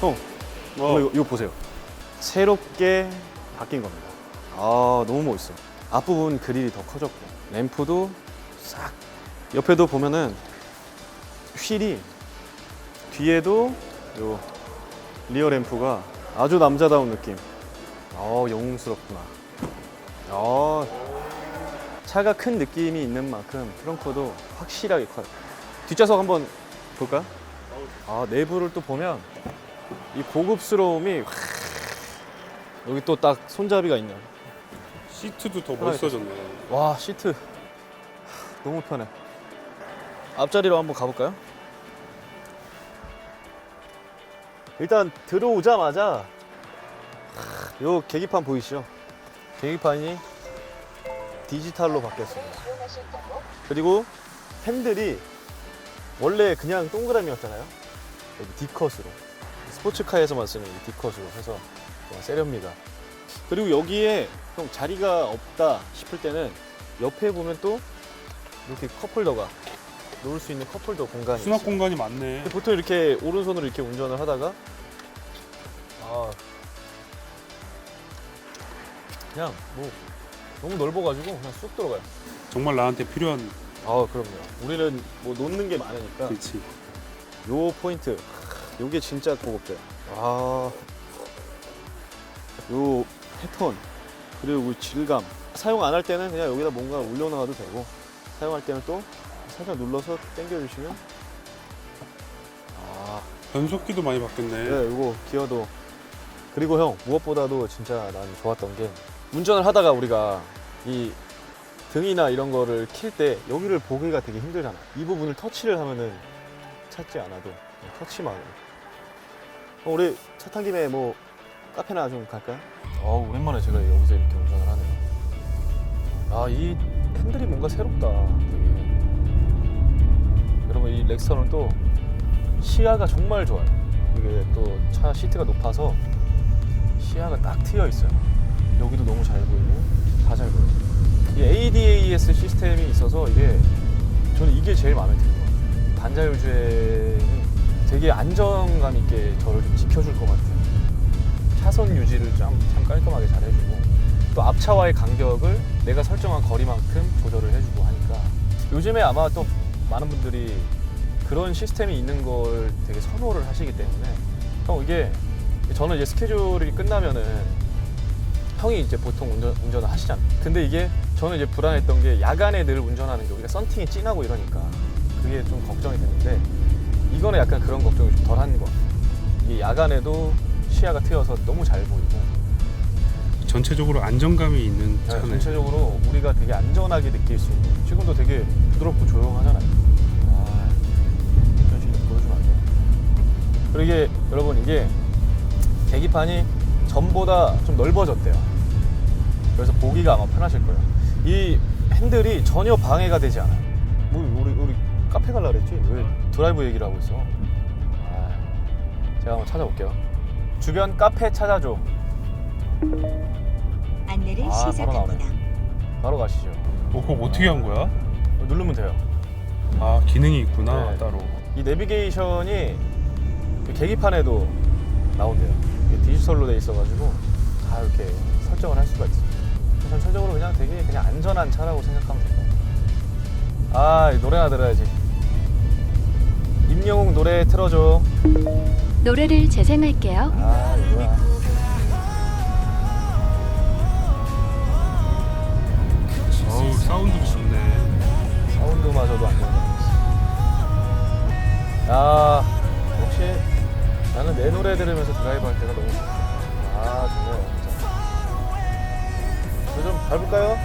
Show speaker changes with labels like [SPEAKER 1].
[SPEAKER 1] 형,
[SPEAKER 2] 어.
[SPEAKER 1] 어, 이거, 이거 보세요. 새롭게 바뀐 겁니다. 아, 너무 멋있어. 앞부분 그릴이 더 커졌고, 램프도 싹. 옆에도 보면은 휠이 뒤에도 요 리어 램프가 아주 남자다운 느낌. 어, 영웅스럽구나. 어, 차가 큰 느낌이 있는 만큼 트렁크도 확실하게 커요. 뒷좌석 한번 볼까요? 아, 내부를 또 보면 이 고급스러움이 확 여기 또 딱 손잡이가 있네요.
[SPEAKER 2] 시트도 더 멋있어졌네.
[SPEAKER 1] 와 시트 너무 편해. 앞자리로 한번 가볼까요? 일단 들어오자마자 하, 요 계기판 보이시죠? 계기판이 디지털로 바뀌었습니다. 그리고 핸들이 원래 그냥 동그라미였잖아요. 여기 D컷으로 스포츠카에서만 쓰는 이 D컷으로 해서 좀 세련미가 그리고 여기에 형 자리가 없다 싶을 때는 옆에 보면 또 이렇게 컵홀더가 놓을 수 있는 컵홀더 공간이
[SPEAKER 2] 수납
[SPEAKER 1] 있어요.
[SPEAKER 2] 공간이 많네.
[SPEAKER 1] 근데 보통 이렇게 오른손으로 이렇게 운전을 하다가 아 그냥 뭐 너무 넓어가지고 그냥 쑥 들어가요.
[SPEAKER 2] 정말 나한테 필요한
[SPEAKER 1] 아 그럼요. 우리는 뭐 놓는 게 많으니까
[SPEAKER 2] 그렇지.
[SPEAKER 1] 요 포인트 요게 진짜 고급져요 아, 요 패턴 그리고 그 질감. 사용 안 할 때는 그냥 여기다 뭔가 올려놔도 되고 사용할 때는 또 살짝 눌러서 당겨주시면. 아,
[SPEAKER 2] 변속기도 많이 바뀌었네.
[SPEAKER 1] 네, 요거 기어도. 그리고 형 무엇보다도 진짜 난 좋았던 게 운전을 하다가 우리가 이 등이나 이런 거를 킬 때 여기를 보기가 되게 힘들잖아. 이 부분을 터치를 하면은 찾지 않아도 그냥 터치만으로 어, 우리 차 탄 김에 뭐 카페나 좀 갈까요? 어 오랜만에 제가 여기서 이렇게 운전을 하네요 아 이 핸들이 뭔가 새롭다 되게 여러분 이 렉스턴은 또 시야가 정말 좋아요. 이게 또 차 시트가 높아서 시야가 딱 트여 있어요. 여기도 너무 잘 보이고 다 잘 보여요. 이 ADAS 시스템이 있어서 이게 저는 이게 제일 마음에 드는 것 같아요. 반자율 주행이 되게 안정감 있게 저를 좀 지켜줄 것 같아요. 차선 유지를 참, 참 깔끔하게 잘 해주고 또 앞차와의 간격을 내가 설정한 거리만큼 조절을 해주고 하니까 요즘에 아마 또 많은 분들이 그런 시스템이 있는 걸 되게 선호를 하시기 때문에 형 이게 저는 이제 스케줄이 끝나면은 형이 이제 보통 운전, 운전을 하시잖아. 근데 이게 저는 이제 불안했던 게 야간에 늘 운전하는 게 우리가 썬팅이 진하고 이러니까 그게 좀 걱정이 됐는데 이거는 약간 그런 걱정이 좀 덜한 것 같아요. 이게 야간에도 시야가 트여서 너무 잘 보이고.
[SPEAKER 2] 전체적으로 안정감이 있는
[SPEAKER 1] 네,
[SPEAKER 2] 차네.
[SPEAKER 1] 전체적으로 우리가 되게 안전하게 느낄 수 있는 지금도 되게 부드럽고 조용하잖아요. 아, 운전 실력 보여주면 안 돼요. 그리고 이게 여러분 이게 계기판이 전보다 좀 넓어졌대요. 그래서 보기가 아마 편하실 거예요. 이 핸들이 전혀 방해가 되지 않아요 카페 갈라 그랬지 왜 드라이브 얘기를 하고 있어 아, 제가 한번 찾아볼게요 주변 카페 찾아줘
[SPEAKER 3] 안내를
[SPEAKER 1] 아, 바로
[SPEAKER 3] 시작합니다.
[SPEAKER 1] 바로 가시죠
[SPEAKER 2] 어, 그거 어떻게 한 거야?
[SPEAKER 1] 누르면 돼요
[SPEAKER 2] 아 기능이 있구나
[SPEAKER 1] 네.
[SPEAKER 2] 따로.
[SPEAKER 1] 이 내비게이션이 이 계기판에도 나온대요. 이게 디지털로 돼 있어가지고 다 이렇게 설정을 할 수가 있어요. 전체적으로 그냥 되게 그냥 안전한 차라고 생각하면 같아요. 아, 이 노래나 들어야지. 임영웅 노래 틀어줘.
[SPEAKER 4] 노래를 재생할게요.
[SPEAKER 1] 아, 이거야.
[SPEAKER 2] 어우 사운드도 좋네.
[SPEAKER 1] 사운드마저도 안정감 있어. 아, 역시 나는 내 노래 들으면서 드라이브 할 때가 너무 좋아. 아, 좋네요, 진짜. 저좀 밟을까요?